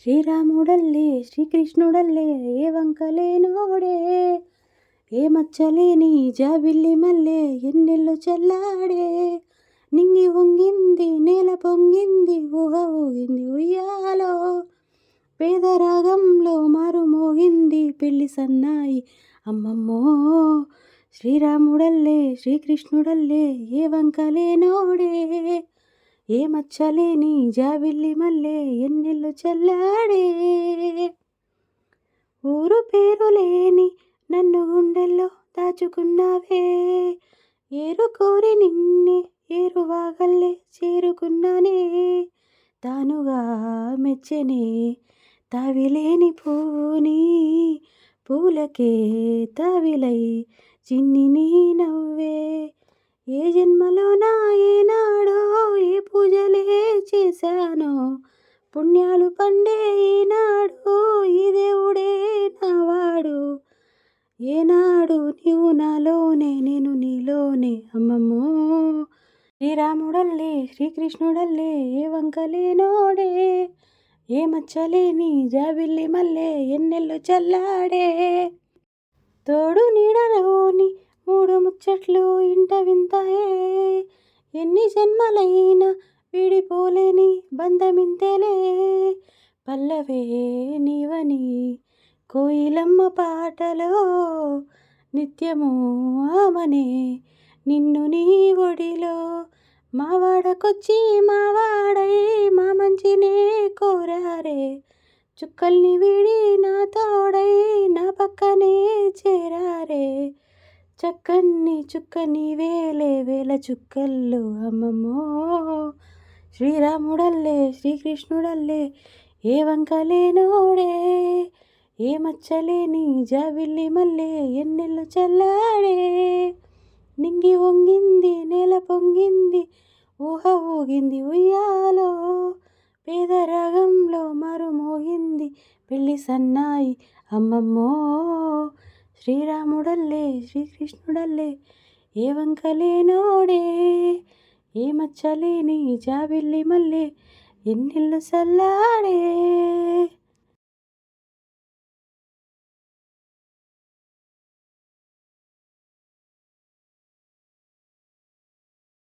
శ్రీరాముడల్లే శ్రీకృష్ణుడల్లే ఏ వంకలేనోడే ఏ మచ్చలేని జాబిల్లి మల్లె ఎన్నెల్లు చల్లాడే. నింగి వంగింది నేల పొంగింది ఊహ ఊగింది ఉయ్యాలో. పేదరాగంలో మారు మోగింది పెళ్ళి సన్నాయి. అమ్మమ్మో! శ్రీరాముడల్లే శ్రీకృష్ణుడల్లే ఏ వంకలేనోడే ఏ మచ్చలేని జాబిల్లి మల్లె ఎన్నెల్లు చల్లాడే? ఊరు పేరు లేని నన్ను గుండెల్లో దాచుకున్నావే. ఏరు కోరి నిన్నే ఏరువాగల్లే చేరుకున్నానే. తానుగా మెచ్చనే తావిలేని పూని. పూలకే తావిలై చిన్ని నీ నవ్వే. ఏ జన్మలోన ఏనాడో ఏ పూజలే చేశానో పుణ్యాలు పండే ఈనాడు ఈ దేవుడే నావాడు. ఏనాడు నీవు నాలోనే నేను నీలోనే అమ్మమ్మో. శ్రీరాముడల్లే శ్రీకృష్ణుడల్లే ఏ వంకలేనోడే ఏ మచ్చలేని జాబిల్లి మల్లె ఎన్నెల్లు చల్లాడే. తోడు నీడలోని మూడు ముచ్చట్లు ఇంట వింతాయే. ఎన్ని జన్మలైనా విడిపోలేని బంధమింతేలే. పల్లవే నీవని కోయిలమ్మ పాటలో నిత్యము ఆమనే. నిన్ను నీ ఒడిలో మా వాడకొచ్చి మా మా మంచినే కోరారే. చుక్కల్ని విడి నా తోడై నా పక్కనే చేరారే. చక్కని చుక్కని వేలే వేల చుక్కల్లో అమ్మమ్మో శ్రీరాముడల్లే శ్రీకృష్ణుడల్లే ఏ వంకలేనోడే ఏ మచ్చలేని జాబిల్లి మల్లె ఎన్నెల్లు చల్లాడే. నింగి వంగింది నేల పొంగింది ఊహ ఊగింది ఉయ్యాలో పేదరాగంలో మరుమోగింది పెళ్ళి సన్నాయి అమ్మమ్మో. శ్రీరాముడల్లే శ్రీకృష్ణుడల్లే ఏ వంకలేనోడే ఏ మచ్చలేని జాబిల్లి మల్లె ఎన్నెళ్ళు సల్లాడే?